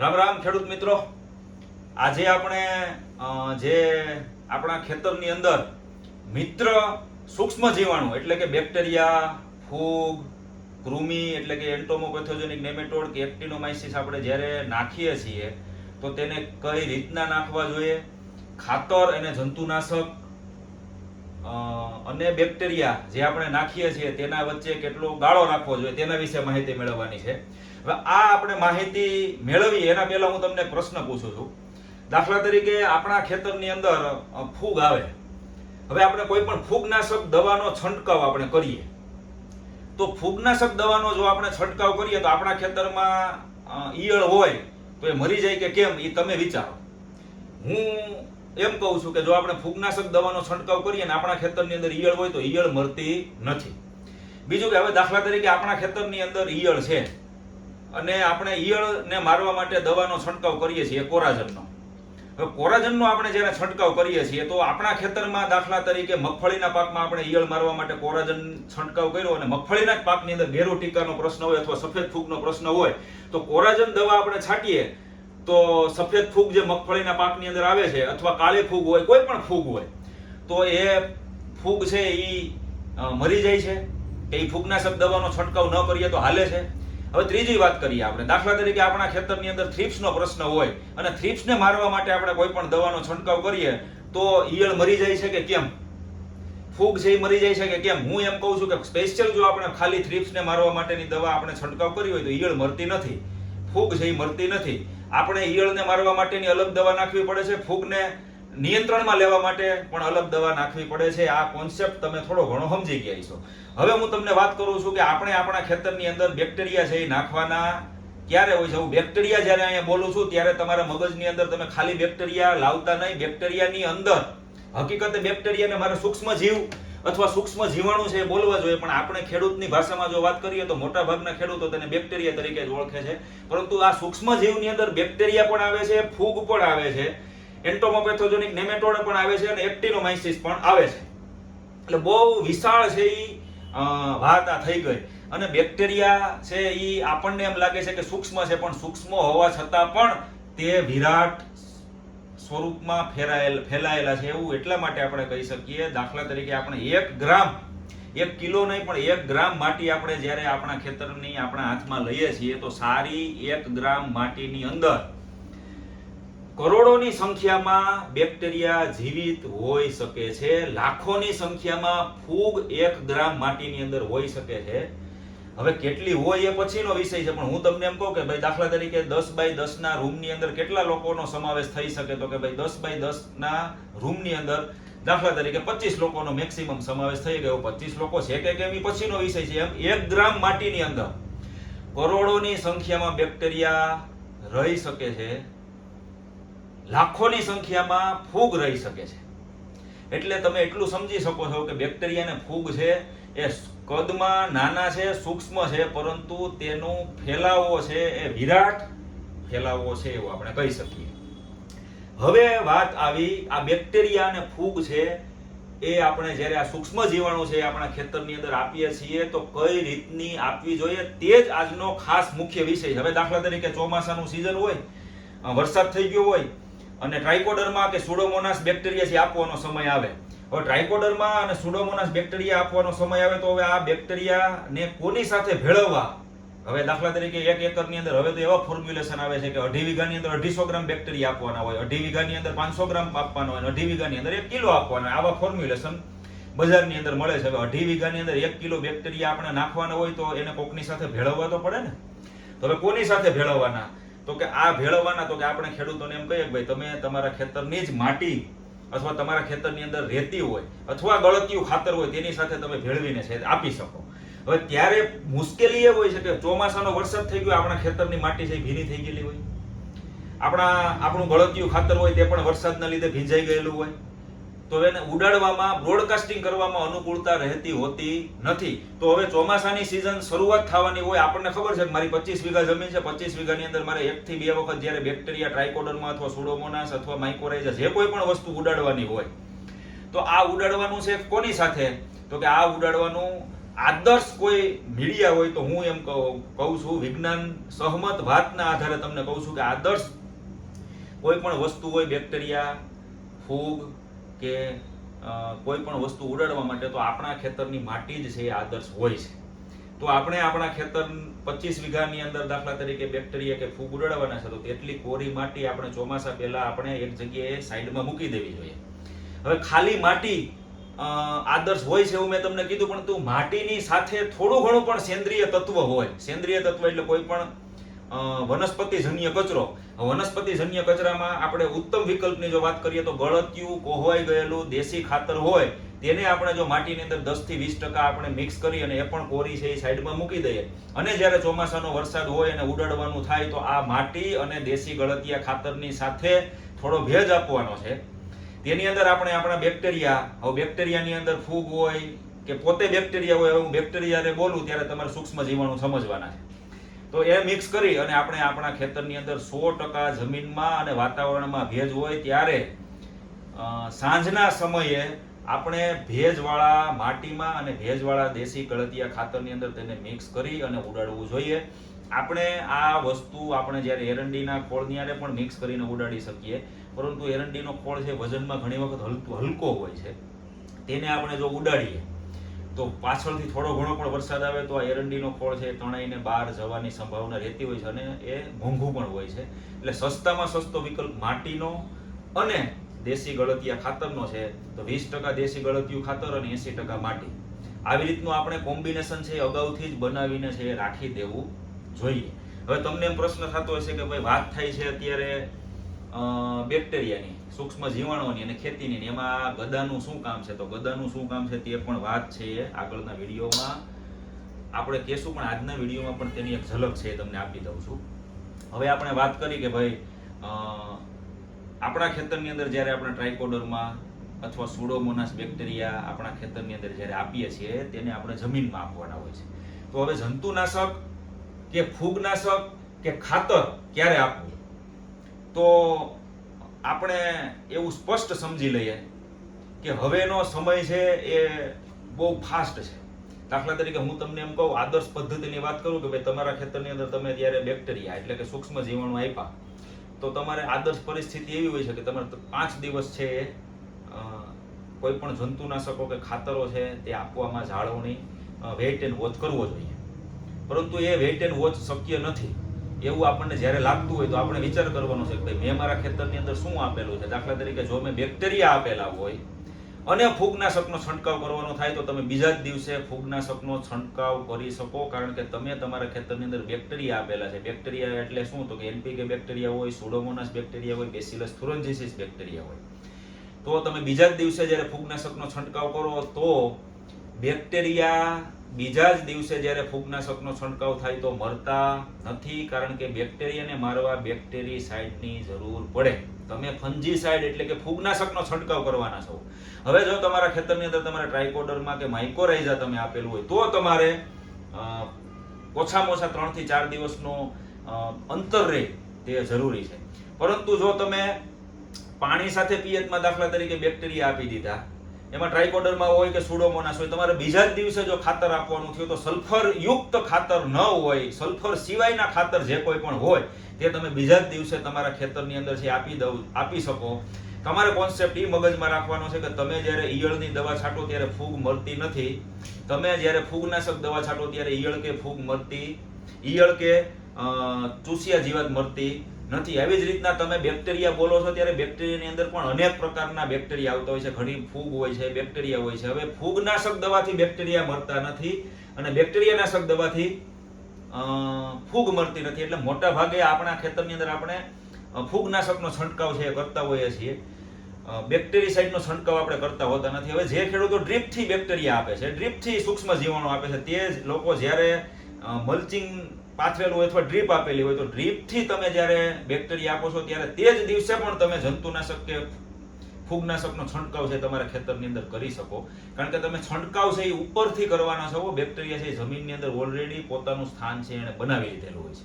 રામ રામ, ખેડૂત મિત્રો. આજે આપણે જે આપણા ખેતરની અંદર મિત્ર સૂક્ષ્મ જીવાણુ, એટલે કે બેક્ટેરિયા, ફૂગ, કૃમિ, એટલે કે એન્ટોમોપેથોજેનિક નેમેટોડ કે એક્ટિનોમાઇસિસ આપણે જ્યારે નાખીએ છીએ, તો તેને કઈ રીતના નાખવા જોઈએ? ખાતર અને જંતુનાશક અને બેક્ટેરિયા જે આપણે નાખીએ છીએ, તેના વચ્ચે કેટલો ગાળો રાખવો જોઈએ તેના વિશે માહિતી મેળવવાની છે. હવે આ આપણે માહિતી મેળવી, એના પહેલા હું તમને પ્રશ્ન પૂછું છું. દાખલા તરીકે આપણા ખેતરની અંદર ફૂગ આવે. હવે આપણે કોઈ પણ ફૂગનાશક દવાનો છંટકાવ આપણે કરીએ. તો ફૂગનાશક દવાનો જો આપણે છંટકાવ કરીએ, તો આપણા ખેતરમાં ઈયળ હોય, તો એ મરી જાય કે કેમ એ તમે વિચારો. હું એમ કહું છું કે જો આપણે ફૂગનાશક દવાનો છંટકાવ કરીએ ને આપણા ખેતરની અંદર ઈયળ હોય તો ઈયળ મરતી નથી. બીજું કે હવે દાખલા તરીકે આપણા ખેતરની અંદર ઈયળ છે અને આપણે ઈયળને મારવા માટે દવાનો છંટકાવ કરીએ છીએ કોરાજનનો. હવે કોરાજનનો આપણે જ્યારે છંટકાવ કરીએ છીએ તો આપણા ખેતરમાં દાખલા તરીકે મગફળીના પાકમાં આપણે ઈયળ મારવા માટે કોરાજન છંટકાવ કર્યો અને મગફળીના પાકની અંદર ઘેરો ટીકાનો પ્રશ્ન હોય અથવા સફેદ ફૂગનો પ્રશ્ન હોય, તો કોરાજન દવા આપણે છાંટીએ તો સફેદ ફૂગ જે મગફળીના પાકની અંદર આવે છે અથવા કાળી ફૂગ હોય, કોઈ પણ ફૂગ હોય, તો એ ફૂગ છે એ મરી જાય છે. એ ફૂગનાશક દવાનો છંટકાવ ન કરીએ તો હાલે છે. હવે ત્રીજી વાત કરીએ આપણે. દાખલા તરીકે આપણા ખેતરની અંદર થ્રિપ્સનો પ્રશ્ન હોય અને થ્રિપ્સને મારવા માટે આપણે કોઈ પણ દવાનો છંટકાવ કરીએ તો ઈયળ મરી જાય છે કે કેમ? ફૂગ છે એ મરી જાય છે કે કેમ? હું એમ કહું છું કે સ્પેશિયલ જો આપણે ખાલી થ્રિપ્સને મારવા માટેની દવા આપણે છંટકાવ કરી હોય તો ઈયળ મરતી નથી. ફૂગ છે એ મરતી નથી. આપણે ઈયળને મારવા માટેની અલગ દવા નાખવી પડે છે, ફૂગને નિયંત્રણમાં લેવા માટે પણ અલગ દવા નાખવી પડે છે. આ કોન્સેપ્ટ તમે થોડો ઘણો સમજી ગયા છો હવે હું તમને વાત કરું છું કે આપણે આપણા ખેતરની અંદર બેક્ટેરિયા છે એ નાખવાના ક્યારે હોય છે? હું બેક્ટેરિયા જ્યારે અહીંયા બોલું છું, ત્યારે તમારા મગજની અંદર તમે ખાલી બેક્ટેરિયા લાવતા નહીં. બેક્ટેરિયાની અંદર હકીકતે બેક્ટેરિયાને મારે સૂક્ષ્મ જીવ અથવા સૂક્ષ્મ જીવાણુ છે એ બોલવા જોઈએ, પણ આપણે ખેડૂતની ભાષામાં જો વાત કરીએ તો મોટા ભાગના ખેડૂતો તેને બેક્ટેરિયા તરીકે જ ઓળખે છે. પરંતુ આ સૂક્ષ્મ જીવની અંદર બેક્ટેરિયા પણ આવે છે, ફૂગ પણ આવે છે, એન્ટોમોપેથોજેનિક નેમેટોડ પણ આવે છે અને એક્ટિનોમાઇસિસ પણ આવે છે. એટલે બહુ વિશાળ છે એ વાત આ થઈ ગઈ. અને બેક્ટેરિયા છે એ આપણને એમ લાગે છે કે સૂક્ષ્મ છે, પણ સૂક્ષ્મ હોવા છતાં પણ તે વિરાટ સ્વરૂપમાં ફેરાયેલ ફેલાયેલા છે એવું એટલા માટે આપણે કહી શકીએ. દાખલા તરીકે આપણે એક ગ્રામ, એક કિલો નહીં, પણ એક ગ્રામ માટી આપણે જ્યારે આપણા ખેતરની આપણા હાથમાં લઈએ છીએ, તો સારી એક ગ્રામ માટીની અંદર કરોડોની સંખ્યામાં બેક્ટેરિયા જીવિત હોઈ શકે છે. લાખોની સંખ્યામાં ફૂગ એક ગ્રામ માટીની અંદર હોઈ શકે છે. હવે કેટલી હોય એ પછીનો વિષય છે, પણ હું તમને એમ કહું કે ભાઈ દાખલા તરીકે દસ બાય દસ ના રૂમની અંદર કેટલા લોકોનો સમાવેશ થઈ શકે? તો કે ભાઈ દસ બાય દસ ના રૂમની અંદર દાખલા તરીકે પચીસ લોકોનો મેક્સિમમ સમાવેશ થઈ ગયો. પચીસ લોકો છે કે કેમ? પછીનો વિષય છે. એમ એક ગ્રામ માટીની અંદર કરોડોની સંખ્યામાં બેક્ટેરિયા રહી શકે છે. લાખોની સંખ્યામાં ફૂગ રહી શકે છે. એટલે તમે એટલું સમજી શકો છો કે બેક્ટેરિયાને ફૂગ છે એ કદમાં નાના છે, સૂક્ષ્મ છે, પરંતુ તેનો ફેલાવો છે એ વિરાટ ફેલાવો છે એવું આપણે કહી શકીએ. હવે વાત આવી, આ બેક્ટેરિયા અને ફૂગ છે, એ આપણે જ્યારે આ સૂક્ષ્મ જીવાણુ છે આપણા ખેતરની અંદર આપીએ છીએ, તો કઈ રીતની આપવી જોઈએ તે જ આજનો ખાસ મુખ્ય વિષય હવે દાખલા તરીકે ચોમાસાનું સિઝન હોય વરસાદ થઈ ગયો હોય, અને ટ્રાઇકોડરમાં કે સુડોમોનાસ બેક્ટેરિયા છે આપવાનો સમય આવે. હવે ટ્રાયકોડરમાં અને સુડોમોનાસ બેક્ટેરિયા આપવાનો સમય આવે તો હવે આ બેક્ટેરિયાને કોની સાથે ભેળવવા? હવે દાખલા તરીકે એક એકરની અંદર હવે તો એવા ફોર્મ્યુલેશન આવે છે કે અઢી વીઘાની અંદર અઢીસો ગ્રામ બેક્ટેરિયા આપવાના હોય, અઢી વીઘાની અંદર પાંચસો ગ્રામ આપવાનો હોય અઢી વીઘાની અંદર એક કિલો આપવાનો. આવા ફોર્મ્યુલેશન બજારની અંદર મળે છે. હવે અઢી વીઘાની અંદર એક કિલો બેક્ટેરિયા આપણે નાખવાના હોય તો એને કોકની સાથે ભેળવવા તો પડે ને? તો હવે કોની સાથે ભેળવવાના? તો કે આ ભેળવવાના, તો કે આપણે ખેડૂતોને એમ કહીએ કે ભાઈ, તમે તમારા ખેતરની જ માટી અથવા તમારા ખેતરની અંદર રેતી હોય અથવા ગળતિયું ખાતર હોય, તેની સાથે તમે ભેળવીને છે, આપી શકો. હવે ત્યારે મુશ્કેલી એ હોય છે કે ચોમાસાનો વરસાદ થઈ ગયો, આપણા ખેતરની માટી છે ભીની થઈ ગયેલી હોય. આપણા, આપણું ગળતિયું ખાતર હોય, તે પણ વરસાદના લીધે ભીંજાઈ ગયેલું હોય. તો એને ઉડાડવામાં બ્રોડકાસ્ટિંગ કરવામાં અનુકૂળતા રહેતી હોતી નથી. તો હવે ચોમાસાની સિઝન શરૂઆત થવાની હોય, આપણને ખબર છે કે મારી પચીસ વીઘા જમીન છે. પચીસ વીઘાની અંદર મારે એકથી બે વખત જ્યારે બેક્ટેરિયા ટ્રાઇકોડરમાં અથવા સુડોમોનાસ અથવા માઇકોરાઇઝા જે કોઈ પણ વસ્તુ ઉડાડવાની હોય, તો આ ઉડાડવાનું છે કોની સાથે? તો કે આ ઉડાડવાનું આદર્શ કોઈ મીડિયા હોય તો હું એમ કહું કહું છું, વિજ્ઞાન સહમત વાતના આધારે તમને કહું છું કે આદર્શ કોઈ પણ વસ્તુ હોય બેક્ટેરિયા ફૂગ કે કોઈ પણ વસ્તુ ઉડાડવા માટે તો આપણા ખેતરની માટી જ છે, એ આદર્શ હોય છે. તો આપણે આપણા ખેતર પચીસ વીઘાની અંદર દાખલા તરીકે બેક્ટેરિયા કે ફૂગ ઉડાડવાના છે, તો તેટલી કોરી માટી આપણે ચોમાસા પહેલા આપણે એક જગ્યાએ સાઈડમાં મૂકી દેવી જોઈએ. હવે ખાલી માટી આદર્શ હોય છે એવું મેં તમને કીધું, પણ તું માટીની સાથે થોડું ઘણું પણ સેન્દ્રિય તત્વ હોય. સેન્દ્રિય તત્વ એટલે કોઈ પણ વનસ્પતિજન્ય કચરો. વનસ્પતિજન્ય કચરામાં આપણે ઉત્તમ વિકલ્પની જો વાત કરીએ તો ગળતિયું, કોહવાઈ ગયેલું, દેશી ખાતર હોય, તેને આપણે જો માટીની અંદર દસથી વીસ ટકા આપણે મિક્સ કરી અને એ પણ કોરી છે એ સાઈડમાં મૂકી દઈએ. અને જ્યારે ચોમાસાનો વરસાદ હોય અને ઉડાડવાનું થાય, તો આ માટી અને દેશી ગળતિયા ખાતરની સાથે થોડો ભેજ આપવાનો છે. તેની અંદર આપણે આપણા બેક્ટેરિયા, હવે બેક્ટેરિયાની અંદર ફૂગ હોય કે પોતે બેક્ટેરિયા હોય હું બેક્ટેરિયાને બોલું ત્યારે તમારે સૂક્ષ્મ જીવાણુ સમજવાના છે. તો એ મિક્સ કરી અને આપણે આપણા ખેતરની અંદર સો ટકા જમીનમાં અને વાતાવરણમાં ભેજ હોય ત્યારે સાંજના સમયે આપણે ભેજવાળા માટીમાં અને ભેજવાળા દેશી ગળતિયા ખાતરની અંદર તેને મિક્સ કરી અને ઉડાડવું જોઈએ. આપણે આ વસ્તુ આપણે જ્યારે એરંડીના ખોળની આરે પણ મિક્સ કરીને ઉડાડી શકીએ. પરંતુ એરંડીનો ખોળ છે વજનમાં ઘણી વખત હલકો હલકો હોય છે, તેને આપણે જો ઉડાડીએ તો પાછળથી થોડો ઘણો પણ વરસાદ આવે તો આ એરંડીનો ખોળ છે તણાઈને બહાર જવાની સંભાવના રહેતી હોય છે અને એ મોંઘું પણ હોય છે. એટલે સસ્તામાં સસ્તો વિકલ્પ માટીનો અને દેશી ગળતિયા ખાતરનો છે. તો વીસ ટકા દેશી ગળતિયું ખાતર અને એંસી ટકા માટી. આવી રીતનું આપણે કોમ્બિનેશન છે અગાઉથી જ બનાવીને છે એ રાખી દેવું જોઈએ. હવે તમને એમ પ્રશ્ન થતો હશે કે ભાઈ વાત થાય છે અત્યારે બેક્ટેરિયાની, સૂક્ષ્મ જીવાણુની અને ખેતીની. એમાં ગદાનું શું કામ છે? તો ગદાનું શું કામ છે તે પણ વાત છે આગળના વિડીયોમાં. આપણે કહેશું, પણ આજના વિડીયોમાં પણ તેની એક ઝલક છે તમને આપી દઉં છું. હવે આપણે વાત કરી કે ભાઈ આપણા ખેતરની અંદર જ્યારે આપણે ટ્રાઇકોડરમાં અથવા સુડોમોનાસ બેક્ટેરિયા આપણા ખેતરની અંદર જ્યારે આપીએ છીએ, તેને આપણે જમીનમાં આપવાના હોય છે. તો હવે જંતુનાશક કે ફૂગનાશક કે ખાતર ક્યારે આપવું? તો આપણે એવું સ્પષ્ટ સમજી લઈએ કે હવેનો સમય છે એ બહુ ફાસ્ટ છે. દાખલા તરીકે હું તમને એમ કહું, આદર્શ પદ્ધતિની વાત કરું કે ભાઈ તમારા ખેતરની અંદર તમે ત્યારે બેક્ટેરિયા એટલે કે સૂક્ષ્મ જીવાણુ આપ્યા, તો તમારે આદર્શ પરિસ્થિતિ એવી હોય છે કે તમારે પાંચ દિવસ છે એ કોઈ પણ જંતુનાશકો કે ખાતરો છે તે આપવામાં જાળવણી વેઇટ એન્ડ વોચ કરવો જોઈએ. પરંતુ એ વેઇટ એન્ડ વોચ શક્ય નથી. એવું આપણને જ્યારે લાગતું હોય તો આપણે વિચાર કરવાનો છે કે ભાઈ, મેં મારા ખેતરની અંદર શું આપેલું છે? દાખલા તરીકે જો મેં બેક્ટેરિયા આપેલા હોય અને ફૂગનાશકનો છંટકાવ કરવાનો થાય તો તમે બીજા જ દિવસે ફૂગનાશકનો છંટકાવ કરી શકો, કારણ કે તમે તમારા ખેતરની અંદર બેક્ટેરિયા આપેલા છે. બેક્ટેરિયા એટલે શું? તો કે એનપીકે બેક્ટેરિયા હોય, સુડોમોનાસ બેક્ટેરિયા હોય, બેસિલસ થુરન્જીસિસ બેક્ટેરિયા હોય. તો તમે બીજા જ દિવસે જ્યારે ફૂગનાશકનો છંટકાવ કરો તો બેક્ટેરિયા બીજા જ દિવસે જ્યારે ફૂગનાશકનો છંટકાવ થાય તો મરતા નથી કારણ કે બેક્ટેરિયાને મારવા બેક્ટેરિસાઇડની જરૂર પડે. તમે ફંજીસાઇડ એટલે કે ફૂગનાશકનો છંટકાવ કરવાના છો. હવે જો તમારા ખેતરની અંદર તમારે ટ્રાઇકોડરમાં કે માઇકોરાઇઝા તમે આપેલું હોય, તો તમારે ઓછામાં ઓછા ત્રણથી ચાર દિવસનો અંતર રહે તે જરૂરી છે. પરંતુ જો તમે પાણી સાથે પિયતમાં દાખલા તરીકે બેક્ટેરિયા આપી દીધા એમાં ટ્રાઇકોડરમાં હોય કે સુડોમોનાસ હોય, તમારે બીજા જ દિવસે જો ખાતર આપવાનું થયું તો સલ્ફર યુક્ત ખાતર ન હોય સલ્ફર સિવાયના ખાતર જે કોઈ પણ હોય, તે તમે બીજા જ દિવસે તમારા ખેતરની અંદર છે આપી દઉં, આપી શકો. તમારે કોન્સેપ્ટ એ મગજમાં રાખવાનો છે કે તમે જ્યારે ઈયળની દવા છાંટો ત્યારે ફૂગ મરતી નથી. તમે જ્યારે ફૂગનાશક દવા છાંટો ત્યારે ઈયળ કે ફૂગ મરતી ઈયળ કે ચૂસિયા જીવાત મરતી નથી. આવી જ રીતના તમે બેક્ટેરિયા બોલો છો ત્યારે બેક્ટેરિયાની અંદર પણ અનેક પ્રકારના બેક્ટેરિયા આવતા હોય છે. ઘણી ફૂગ હોય છે, બેક્ટેરિયા હોય છે. હવે ફૂગનાશક દવાથી બેક્ટેરિયા મરતા નથી અને બેક્ટેરિયાનાશક દવાથી ફૂગ મરતી નથી. એટલે મોટા ભાગે આપણા ખેતરની અંદર આપણે ફૂગનાશકનો છંટકાવ છે એ કરતા હોઈએ છીએ. બેક્ટેરિસાઇડનો છંટકાવ આપણે કરતા હોતા નથી. હવે જે ખેડૂતો ડ્રીપથી બેક્ટેરિયા આપે છે, ડ્રીપથી સૂક્ષ્મ જીવાણુ આપે છે, તે જ લોકો જ્યારે મલ્ચિંગ પાથરેલું હોય અથવા ડ્રીપ આપેલી હોય તો ડ્રીપથી તમે જ્યારે બેક્ટેરિયા આપો છો ત્યારે તે જ દિવસે પણ તમે જંતુનાશક કે ફૂગનાશકનો છંટકાવ છે તમારા ખેતરની અંદર કરી શકો. કારણ કે તમે છંટકાવ છે એ ઉપરથી કરવાના છો બેક્ટેરિયા છે એ જમીનની અંદર ઓલરેડી પોતાનું સ્થાન છે એને બનાવી લીધેલું હોય છે.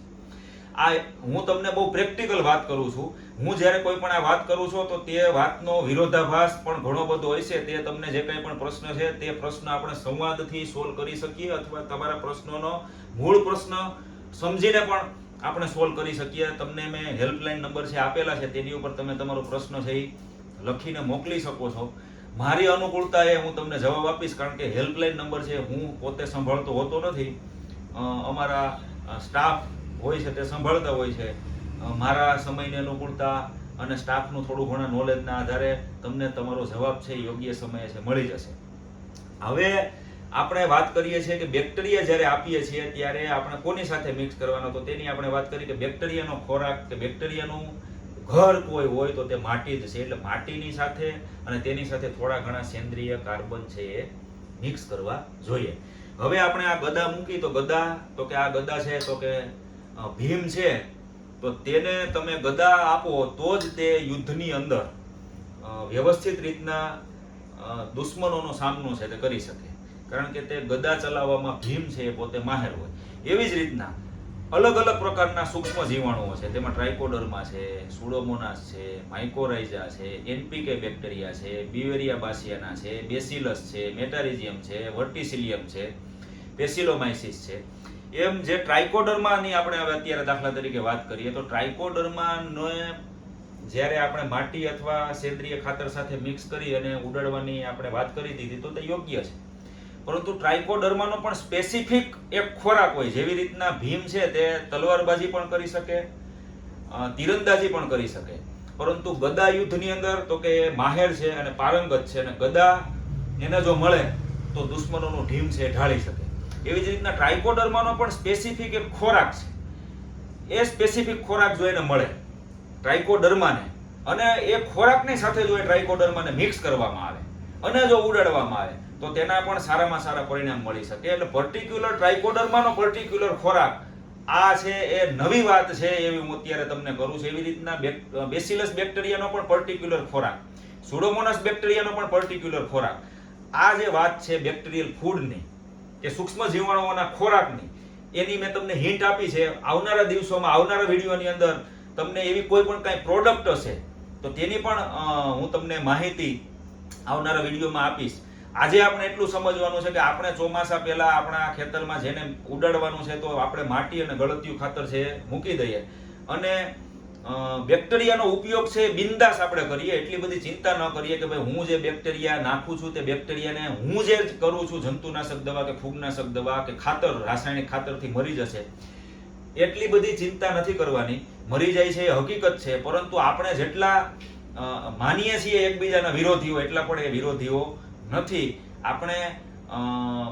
આ હું તમને બહુ પ્રેક્ટિકલ વાત કરું છું. હું જ્યારે કોઈ પણ આ વાત કરું છું તો તે વાતનો વિરોધાભાસ પણ ઘણો બધો હોય છે. તે તમને જે કંઈ પણ પ્રશ્ન છે તે પ્રશ્ન આપણે સંવાદથી સોલ્વ કરી શકીએ અથવા તમારા પ્રશ્નોનો મૂળ પ્રશ્ન સમજીને પણ આપણે સોલ્વ કરી શકીએ. તમને મેં હેલ્પલાઇન નંબર છે આપેલા છે, તેની ઉપર તમે તમારો પ્રશ્ન છે એ લખીને મોકલી શકો છો. મારી અનુકૂળતા એ હું તમને જવાબ આપીશ, કારણ કે હેલ્પલાઇન નંબર છે હું પોતે સંભાળતો હોતો નથી. અમારા સ્ટાફ હોય છે તે સંભાળતા હોય છે. મારા સમયની અનુકૂળતા અને સ્ટાફનું થોડું ઘણા નોલેજના આધારે તમને તમારો જવાબ છે યોગ્ય સમયે છે, મળી જશે. હવે આપણે વાત કરીએ છીએ કે બેક્ટેરિયા જ્યારે આપીએ છીએ, ત્યારે આપણે કોની સાથે મિક્સ કરવાનો? તો તેની આપણે વાત કરી કે બેક્ટેરિયાનો ખોરાક, કે બેક્ટેરિયાનું ઘર કોઈ હોય તો તે માટી જ છે. એટલે માટીની સાથે અને તેની સાથે થોડા ઘણા સેન્દ્રિય કાર્બન છે એ મિક્સ કરવા જોઈએ. હવે આપણે આ ગદા મૂકી, તો ગદા, તો કે આ ગદા છે, તો કે ભીમ છે, તો તેને તમે ગદા આપો તો જ તે યુદ્ધની અંદર વ્યવસ્થિત રીતના દુશ્મનોનો સામનો છે તે કરી શકે. કારણ કે તે ગદા ચલાવવામાં ભીમ છે એ પોતે માહેર હોય. એવી જ રીતના અલગ અલગ પ્રકારના સૂક્ષ્મ જીવાણુઓ છે. તેમાં ટ્રાઇકોડર્મા છે સુડોમોનાસ છે માઇકોરાઇઝા છે એનપીકે બેક્ટેરિયા છે બિવેરિયા બાસિયાના છે બેસિલસ છે મેટારિઝિયમ છે વર્ટિસિલિયમ છે પેસિલોમાઇસિસ છે. એમ જે ટ્રાઇકોડર્માની આપણે હવે અત્યારે દાખલા તરીકે વાત કરીએ તો ટ્રાઇકોડર્માનો જ્યારે આપણે માટી અથવા સેન્દ્રિય ખાતર સાથે મિક્સ કરી અને ઉડાડવાની આપણે વાત કરી દીધી તો તે યોગ્ય છે. પરંતુ ટ્રાઇકોડર્માનો પણ સ્પેસિફિક એક ખોરાક હોય, જેવી રીતના ભીમ છે તે તલવારબાજી પણ કરી શકે તીરંદાજી પણ કરી શકે. પરંતુ ગદા યુદ્ધની અંદર તો કે એ માહેર છે અને પારંગત છે અને ગદા એને જો મળે તો દુશ્મનોનું ઢીમ છે ઢાળી શકે. એવી જ રીતના ટ્રાઇકોડર્માનો પણ સ્પેસિફિક એક ખોરાક છે. એ સ્પેસિફિક ખોરાક જો એને મળે ટ્રાઇકોડર્માને અને એ ખોરાકની સાથે જો એ ટ્રાઇકોડર્માને મિક્સ કરવામાં આવે અને જો ઉડાડવામાં આવે, તો તેના પણ સારામાં સારા પરિણામ મળી શકે. એટલે પર્ટિક્યુલર ટ્રાઇકોડર્માનો પર્ટિક્યુલર ખોરાક, આ છે એ નવી વાત છે એવી હું અત્યારે તમને કરું છું. એવી રીતના બેસિલસ બેક્ટેરિયાનો પણ પર્ટિક્યુલર ખોરાક, સુડોમોનસ બેક્ટેરિયાનો પણ પર્ટિક્યુલર ખોરાક. આ જે વાત છે બેક્ટેરિયલ ફૂડની કે સૂક્ષ્મ જીવાણુઓના ખોરાકની, એની મેં તમને હિન્ટ આપી છે. આવનારા દિવસોમાં, આવનારા વિડીયોની અંદર તમને એવી કોઈ પણ કાંઈ પ્રોડક્ટ હશે, તો તેની પણ હું તમને માહિતી આવનારા વિડીયોમાં આપીશ. આજે આપણે એટલું સમજવાનું છે કે આપણે ચોમાસા પહેલા આપણા ખેતરમાં જેને ઉડાડવાનું છે તો આપણે માટી અને ગળતિયું ખાતર છે મૂકી દઈએ. અને બેક્ટેરિયાનો ઉપયોગ છે બિંદાસ આપણે કરીએ. એટલી બધી ચિંતા ન કરીએ કે ભાઈ હું જે બેક્ટેરિયા નાખું છું તે બેક્ટેરિયાને હું જે કરું છું, જંતુનાશક દવા કે ફૂગનાશક દવા કે ખાતર, રાસાયણિક ખાતરથી મરી જશે. એટલી બધી ચિંતા નથી કરવાની. મરી જાય છે એ હકીકત છે. પરંતુ આપણે જેટલા માનીએ છીએ એકબીજાના વિરોધીઓ, એટલા પણ એ વિરોધીઓ નથી. આપણે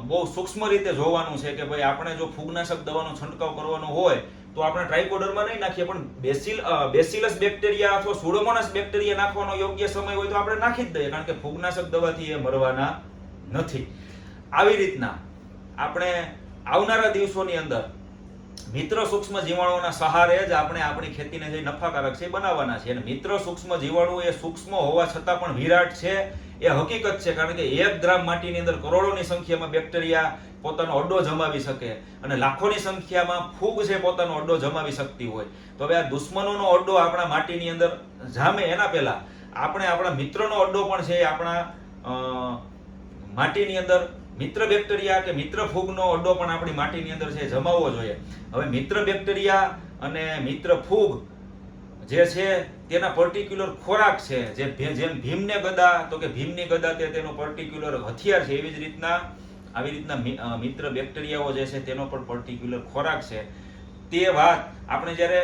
બહુ સૂક્ષ્મ રીતે જોવાનું છે કે ભાઈ આપણે જો ફૂગનાશક દવાનો છંટકાવ કરવાનો હોય, તો આપણે ટ્રાઇકોડરમાં નહીં નાખીએ, પણ બેસિલ બેસિલસ બેક્ટેરિયા અથવા સુડોમોનસ બેક્ટેરિયા નાખવાનો યોગ્ય સમય હોય તો આપણે નાખી જ દઈએ, કારણ કે ફૂગનાશક દવાથી એ મરવાના નથી. આવી રીતના આપણે આવનારા દિવસોની અંદર મિત્ર સૂક્ષ્મ જીવાણુઓના સહારે જ આપણે આપણી ખેતીને જે નફાકારક છે એ બનાવવાના છે અને મિત્ર સૂક્ષ્મ જીવાણુ એ સૂક્ષ્મ હોવા છતાં પણ વિરાટ છે. એ હકીકત છે કારણ કે એક ગ્રામ માટીની અંદર કરોડોની સંખ્યામાં બેક્ટેરિયા પોતાનો અડ્ડો જમાવી શકે અને લાખોની સંખ્યામાં ફૂગ છે પોતાનો અડ્ડો જમાવી શકતી હોય. તો હવે આ દુશ્મનોનો અડ્ડો આપણા માટીની અંદર જામે એના પહેલા આપણે આપણા મિત્રનો અડ્ડો પણ છે એ આપણા માટીની અંદર મિત્ર બેક્ટેરિયા કે મિત્ર ફૂગનો અડ્ડો પણ આપણી માટીની અંદર છે જમાવવો જોઈએ. હવે મિત્ર બેક્ટેરિયા અને મિત્ર ફૂગ જે છે તેના પર્ટિક્યુલર ખોરાક છે, જે જેમ ભીમને ગદા, તો કે ભીમની ગદા તે તેનો પર્ટિક્યુલર હથિયાર છે, એવી જ રીતના આવી રીતના મિત્ર બેક્ટેરિયાઓ જે છે તેનો પણ પર્ટિક્યુલર ખોરાક છે. તે વાત આપણે જ્યારે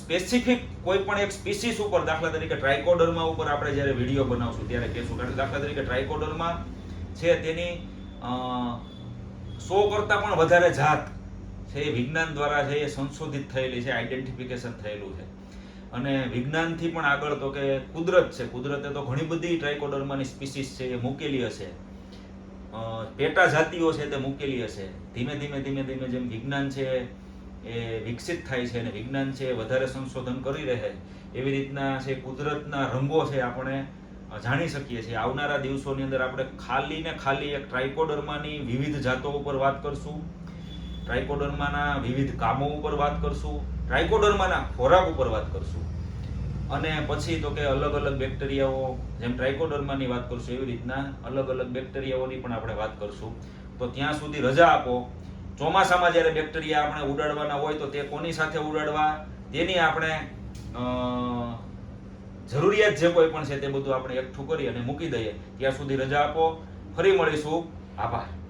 સ્પેસિફિક કોઈ પણ એક સ્પીસીસ ઉપર, દાખલા તરીકે ટ્રાઇકોડર્મા ઉપર આપણે જ્યારે વીડિયો બનાવશું, ત્યારે કહેશું. કારણ કે દાખલા તરીકે ટ્રાઇકોડર્મા છે તેની સો કરતાં પણ વધારે જાત છે એ વિજ્ઞાન દ્વારા છે એ સંશોધિત થયેલી છે આઈડેન્ટિફિકેશન થયેલું છે. અને વિજ્ઞાનથી પણ આગળ તો કે કુદરત છે. કુદરતે તો ઘણી બધી ટ્રાઇકોડર્માની સ્પીસીસ છે એ મૂકેલી હશે. પેટા જાતિઓ છે તે મૂકેલી હશે. ધીમે ધીમે ધીમે ધીમે જેમ વિજ્ઞાન છે એ વિકસિત થાય છે અને વિજ્ઞાન છે વધારે સંશોધન કરી રહે એવી રીતના છે કુદરતના રંગો છે આપણે જાણી શકીએ છીએ. આવનારા દિવસોની અંદર આપણે ખાલી ને ખાલી એક ટ્રાઇકોડર્માની વિવિધ જાતો ઉપર વાત કરશું. ટ્રાઇકોડર્માના વિવિધ કામો ઉપર વાત કરશું. ટ્રાઇકોડર્માના ખોરાક ઉપર વાત કરશું. અને પછી તો કે અલગ અલગ બેક્ટેરિયાઓ, જેમ ટ્રાઇકોડર્માની વાત કરશું, એવી રીતના અલગ અલગ બેક્ટેરિયાઓની પણ આપણે વાત કરશું. તો ત્યાં સુધી રજા આપો. ચોમાસામાં જ્યારે બેક્ટેરિયા આપણે ઉડાડવાના હોય તો તે કોની સાથે ઉડાડવા? તેની આપણે જરૂરિયાત જે કોઈ પણ છે તે બધું આપણે એકઠું કરી અને મૂકી દઈએ. ત્યાં સુધી રજા આપો. ફરી મળીશું. આભાર.